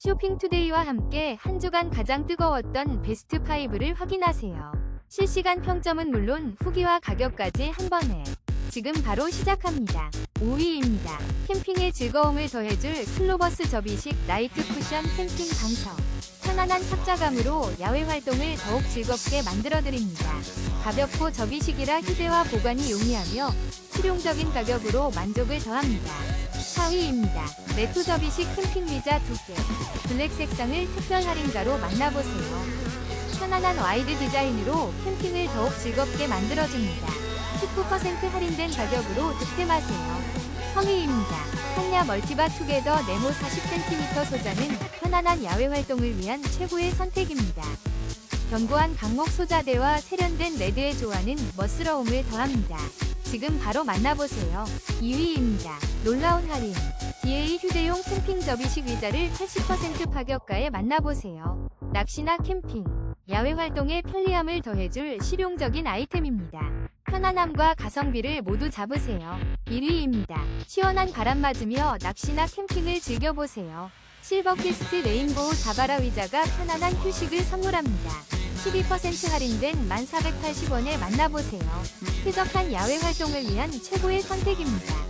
쇼핑투데이와 함께 한 주간 가장 뜨거웠던 베스트 5를 확인하세요. 실시간 평점은 물론 후기와 가격까지 한 번에 지금 바로 시작합니다. 5위입니다. 캠핑의 즐거움을 더해줄 클로버스 접이식 나이트 쿠션 캠핑 방석. 편안한 착자감으로 야외 활동을 더욱 즐겁게 만들어드립니다. 가볍고 접이식이라 휴대와 보관이 용이하며 실용적인 가격으로 만족을 더합니다. 4위입니다. 레토 접이식 캠핑 의자 2개. 블랙 색상을 특별 할인가로 만나보세요. 편안한 와이드 디자인으로 캠핑을 더욱 즐겁게 만들어줍니다. 19% 할인된 가격으로 득템하세요. 성의입니다. 한야 멀티바 투게더 네모 40cm 소자는 편안한 야외 활동을 위한 최고의 선택입니다. 견고한 강목 소자대와 세련된 레드의 조화는 멋스러움을 더합니다. 지금 바로 만나보세요. 2위입니다. 놀라운 할인. DA 휴대용 캠핑 접이식 의자를 80% 파격가에 만나보세요. 낚시나 캠핑, 야외 활동에 편리함을 더해줄 실용적인 아이템입니다. 편안함과 가성비를 모두 잡으세요. 1위입니다. 시원한 바람 맞으며 낚시나 캠핑을 즐겨보세요. 실버캐스트 레인보우 자바라 의자가 편안한 휴식을 선물합니다. 12% 할인된 1480원에 만나보세요. 쾌적한 야외 활동을 위한 최고의 선택입니다.